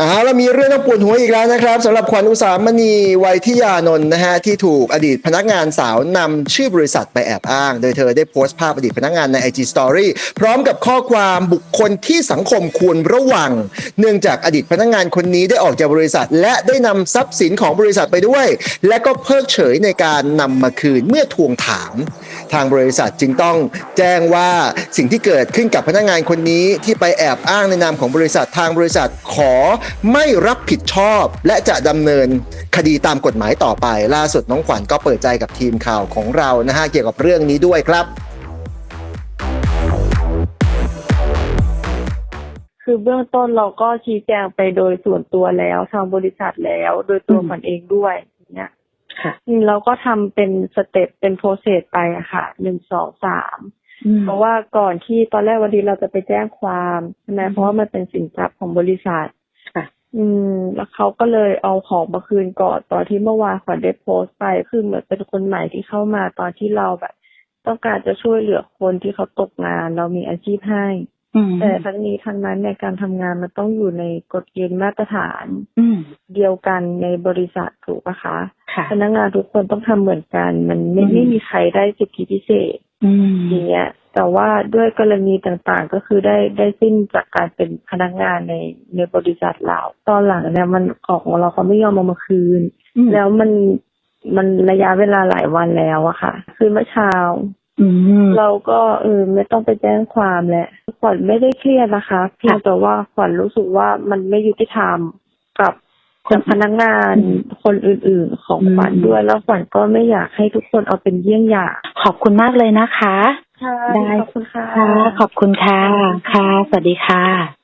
อ่าแล้วมีเรื่องต้องปวดหัวอีกแล้วนะครับสำหรับขวัญอุสามณีวัยทิยานนท์นะฮะที่ถูกอดีตพนักงานสาวนำชื่อบริษัทไปแอบอ้าง โดยเธอได้โพสต์ภาพอดีตพนักงานใน IG Story พร้อมกับข้อความบุคคลที่สังคมควรระวัง เนื่องจากอดีตพนักงานคนนี้ได้ออกจากบริษัท และได้นำทรัพย์สินของบริษัทไปด้วย และก็เพิกเฉยในการนำมาคืนเมื่อทวงถาม ทางบริษัทจึงต้องแจ้งว่าสิ่งที่เกิดขึ้นกับพนักงานคนนี้ที่ไปแอบอ้างในนามของบริษัททางบริษัทขอไม่รับผิดชอบ และจะดำเนินคดีตามกฎหมายต่อไป ล่าสุดน้องขวัญก็เปิดใจกับทีมข่าวของเรานะฮะเกี่ยวกับเรื่องนี้ด้วยครับคือเบื้องต้นเราก็ชี้แจงไปโดยส่วนตัวแล้วทางบริษัทแล้ว โดยตัวอืมขวัญเองด้วยอย่างเนี่ย ค่ะอืมเราก็ทำเป็นสเต็ปเป็นโปรเซสไปอะค่ะหนึ่งสองสามเพราะว่าก่อนที่ตอนแรกวันนี้เราจะไปแจ้งความใช่ไหมอืมเพราะว่ามันเป็นสินทรัพย์ของบริษัทค่ะอืม แล้วเขาก็เลยเอาของมาคืนก่อนตอนที่เมื่อวานขวัญได้โพสต์ไปคือเหมือนเป็นคนใหม่ที่เข้ามาตอนที่เราแบบ ต้องการจะช่วยเหลือคนที่เขาตกงาน เรามีอาชีพให้อืม แต่ทั้งนี้ทั้งนั้นในการทำงานมันต้องอยู่ในกฎเกณฑ์มาตรฐานอืมเดียวกันในบริษัทถูกปะคะค่ะพนักงานทุกคนต้องทำเหมือนกัน มันไม่อืมไม่มีใครได้สิทธิพิเศษอืมอย่างเงี้ย แต่ว่าด้วยกรณีต่างๆก็คือได้ได้สิ้นจากการเป็นพนักงานในในบริษัทเราตอนหลังเนี่ยมันของของเราเขาไม่ยอมเอามาคืนอืมแล้วมันมันระยะเวลาหลายวันแล้วอะค่ะ คือเมื่อเช้าอืม เราก็เออไม่ต้องไปแจ้งความแหละขวัญไม่ได้เครียดนะคะเพียงแต่ว่าขวัญรู้สึกว่ามันไม่ยุติธรรมกับคนกับพนักงานอืมคนอื่นๆของอืมขวัญด้วยแล้วขวัญก็ไม่อยากให้ทุกคนเอาเป็นเยี่ยงอย่างขอบคุณมากเลยนะคะค่ะได้ขอบคุณค่ะค่ะขอบคุณค่ะค่ะ สวัสดีค่ะ